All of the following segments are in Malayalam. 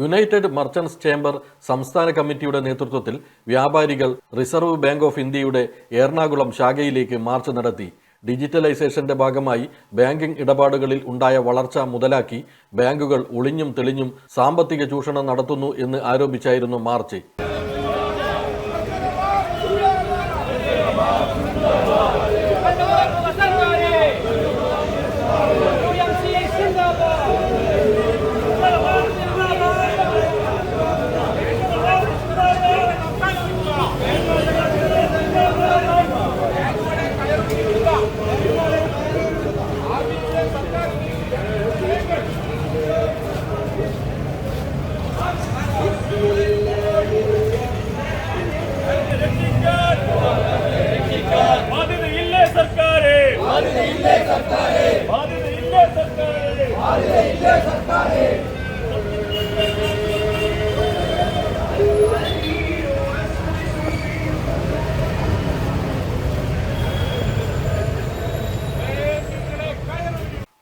യുണൈറ്റഡ് മർച്ചൻസ് ചേംബർ സംസ്ഥാന കമ്മിറ്റിയുടെ നേതൃത്വത്തിൽ വ്യാപാരികൾ റിസർവ് ബാങ്ക് ഓഫ് ഇന്ത്യയുടെ എറണാകുളം ശാഖയിലേക്ക് മാർച്ച് നടത്തി. ഡിജിറ്റലൈസേഷന്റെ ഭാഗമായി ബാങ്കിംഗ് ഇടപാടുകളിൽ ഉണ്ടായ വളർച്ച മുതലാക്കി ബാങ്കുകൾ ഒളിഞ്ഞും തെളിഞ്ഞും സാമ്പത്തിക ചൂഷണം നടത്തുന്നു എന്ന് ആരോപിച്ചായിരുന്നു march.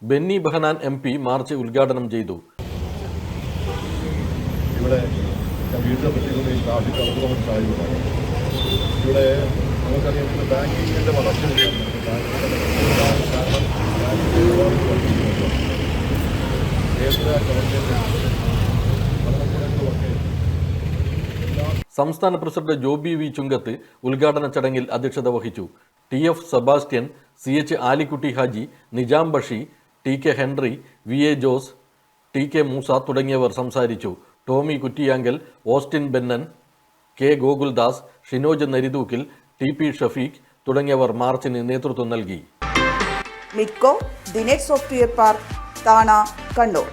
Benny Behanan M P march ഉദ്ഘാടനം ചെയ്തു. ഇവിടെ വീടിനെ ഈ ട്രാഫിക് അപകടം സാധ്യതയാണ് ഇവിടെ സംസ്ഥാന പ്രസിഡന്റ് ജോബി വി ചുങ്കത്ത് ഉദ്ഘാടന ചടങ്ങിൽ അധ്യക്ഷത വഹിച്ചു. T F Sebastian C H Alikutty Haji Nijam Bashi T K Henry V A Jose T K Moosa തുടങ്ങിയവർ സംസാരിച്ചു. Tomy Kuttiyankal Austin Bennan K Gokuldas Shinoj Narithookil T P Shafeeq തുടങ്ങിയവർ മാർച്ചിന് നേതൃത്വം നൽകി. മിക്കോ ദിനേഷ് സോഫ്റ്റ്വെയർ പാർക്ക് താണ കണ്ണൂർ.